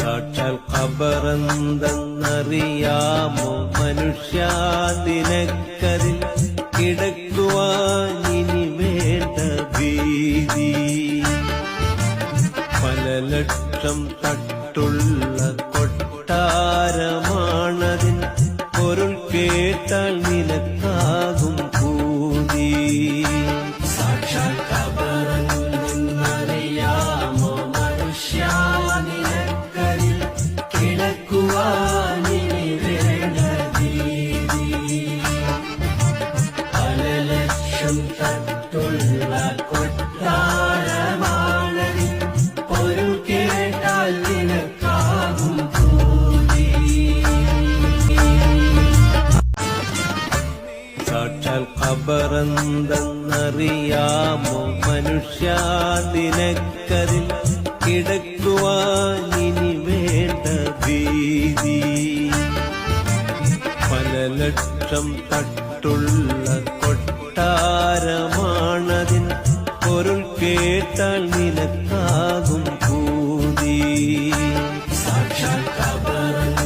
സാക്ഷാൽ ഖബറെന്തെന്നറിയാമോ മനുഷ്യ നിനക്കതിൽ വേണ്ട ഭീതി. പല ലക്ഷം തട്ടുള്ള കൊട്ടാരമാണതിൻ പൊരുൾ കേട്ടാൽ നിനക്കാകും ലക്ഷം തട്ടുള്ള നിനക്കാകും ഖബറന്തെന്നറിയാമോ മനുഷ്യ നിനക്കതിൽ കിടക്കുവാൻ ഇനി വേണ്ട ഭീതി? പല ലക്ഷം തട്ടുള്ള കൊട്ടാരമാണതിൻ പൊരുൾ കേട്ടാൽ നിനക്കാകും കൂതി Thank ഖബറെന്നറിയാമോ